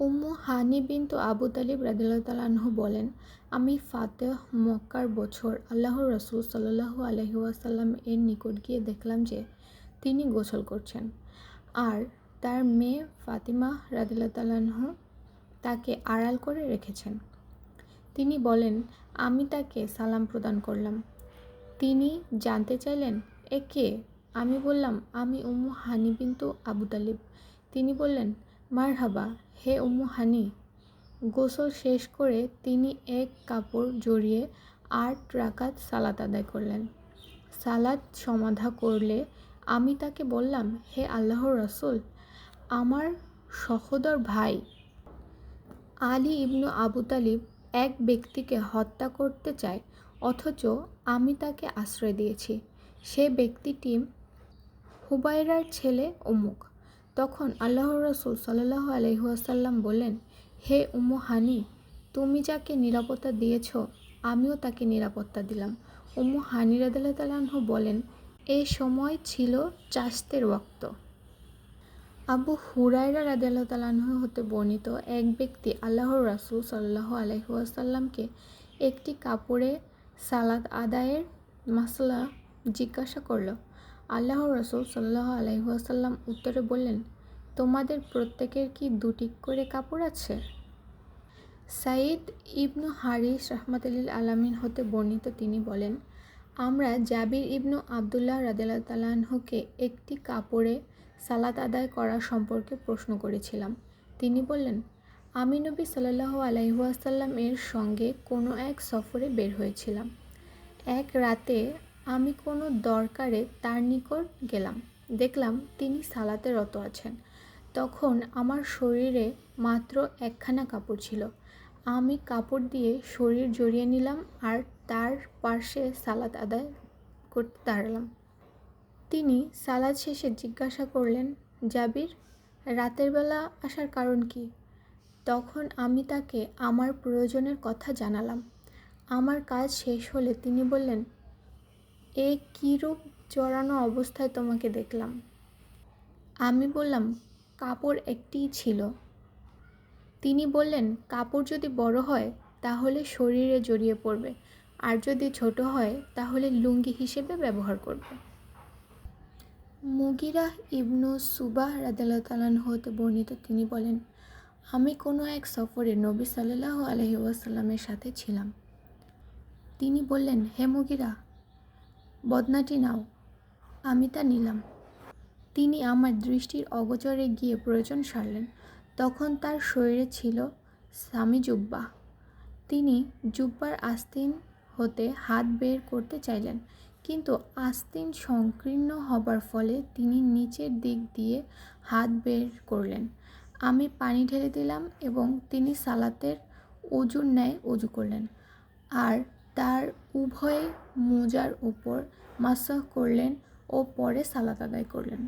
উম্মু হানি বিন্তু আবু তালিব রাদিল্লাহু বলেন, আমি ফাতেহ মক্কার বছর আল্লাহর রসুল সাল্লাহু আলহি ওয়াসাল্লাম এর নিকট গিয়ে দেখলাম যে তিনি গোসল করছেন। আর তার মেয়ে ফাতিমা রাদিল্লাহু তাকে আড়াল করে রেখেছেন। তিনি বলেন, আমি তাকে সালাম প্রদান করলাম। তিনি জানতে চাইলেন, এ কে? আমি বললাম, আমি উম্মু হানি বিন্তু আবু তালিব। তিনি বললেন মার হাবা হে উম্মু হানি। গোসল শেষ করে তিনি এক কাপড় জড়িয়ে আট রাকাত সালাত আদায় করলেন। সালাদ সমাধা করলে আমি তাকে বললাম, হে আল্লাহর রসুল, আমার সহোদর ভাই আলী ইবনু আবু তালিব এক ব্যক্তিকে হত্যা করতে চায়, অথচ আমি তাকে আশ্রয় দিয়েছি। সে ব্যক্তিটি হুবাইরার ছেলে অমুক তখন আল্লাহর রসুল সাল্লাহ আলহিহাসাল্লাম বললেন, হে উম্মু হানি, তুমি যাকে নিরাপত্তা দিয়েছ, আমিও তাকে নিরাপত্তা দিলাম। উম্মু হানি রাদাল্লাহ তালাহ বলেন, এ সময় ছিল চাস্তের ওয়াক্ত। আবু হুরাইরা রাদিয়াল্লাহ তালাহ হতে বর্ণিত এক ব্যক্তি আল্লাহর রাসুল সাল্লাহ আলহিহাসাল্লামকে একটি কাপড়ে সালাদ আদায়ের মাসলা জিজ্ঞাসা করল। আল্লাহর রসুল সাল্লাহ আলহিহাসাল্লাম উত্তরে বললেন, তোমাদের প্রত্যেকের কি দুটি করে কাপড় আছে? সাইদ ইবনু হারিস রহমতুল্লিল আলমিন হতে বর্ণিত তিনি বলেন, আমরা জাবির ইবনু আবদুল্লাহ রাদিল্লা তালাহুকে একটি কাপড়ে সালাত আদায় করা সম্পর্কে প্রশ্ন করেছিলাম। তিনি বললেন, আমি নবী সাল্লাহ আলাইহাসাল্লাম এর সঙ্গে কোনো এক সফরে বের হয়েছিলাম। এক রাতে আমি কোনো দরকারে তার নিকট গেলাম। দেখলাম তিনি সালাতে রত আছেন। তখন আমার শরীরে মাত্র একখানা কাপড় ছিল। আমি কাপড় দিয়ে শরীর জড়িয়ে নিলাম আর তার পার্শ্বে সালাত আদায় করতে দাঁড়ালাম। তিনি সালাদ শেষে জিজ্ঞাসা করলেন, জাবির, রাতের বেলা আসার কারণ কি? তখন আমি তাকে আমার প্রয়োজনের কথা জানালাম। আমার কাজ শেষ হলে তিনি বললেন এ কীরূপ জড়ানো অবস্থায় তোমাকে দেখলাম? আমি বললাম, কাপড় একটিই ছিল। তিনি বললেন, কাপড় যদি বড় হয়, তাহলে শরীরে জড়িয়ে পড়বে। আর যদি ছোট হয়, তাহলে লুঙ্গি হিসেবে ব্যবহার করবে। মুগিরা ইবনু সুবাহ রাদাল্লাহ হতে বর্ণিত তিনি বলেন, আমি কোনো এক সফরে নবী সাল্লাহ আলহি ওয়াসাল্লামের সাথে ছিলাম। তিনি বললেন, হে মুগিরা বদনাটি নাও, আমি তা নিলাম। তিনি আমার দৃষ্টির অগোচরে গিয়ে প্রয়োজন সারলেন। তখন তার শরীরে ছিল স্বামী জুব্বা। তিনি জুব্বার আস্তিন হতে হাত বের করতে চাইলেন, কিন্তু আস্তিন সংকীর্ণ হবার ফলে তিনি নিচের দিক দিয়ে হাত বের করলেন। আমি পানি ঢেলে দিলাম এবং তিনি সালাতের অজুর ন্যায় অজু করলেন। আর তার উভয় মোজার উপর মাসাহ করলেন ও পরে সালাত আদায় করলেন।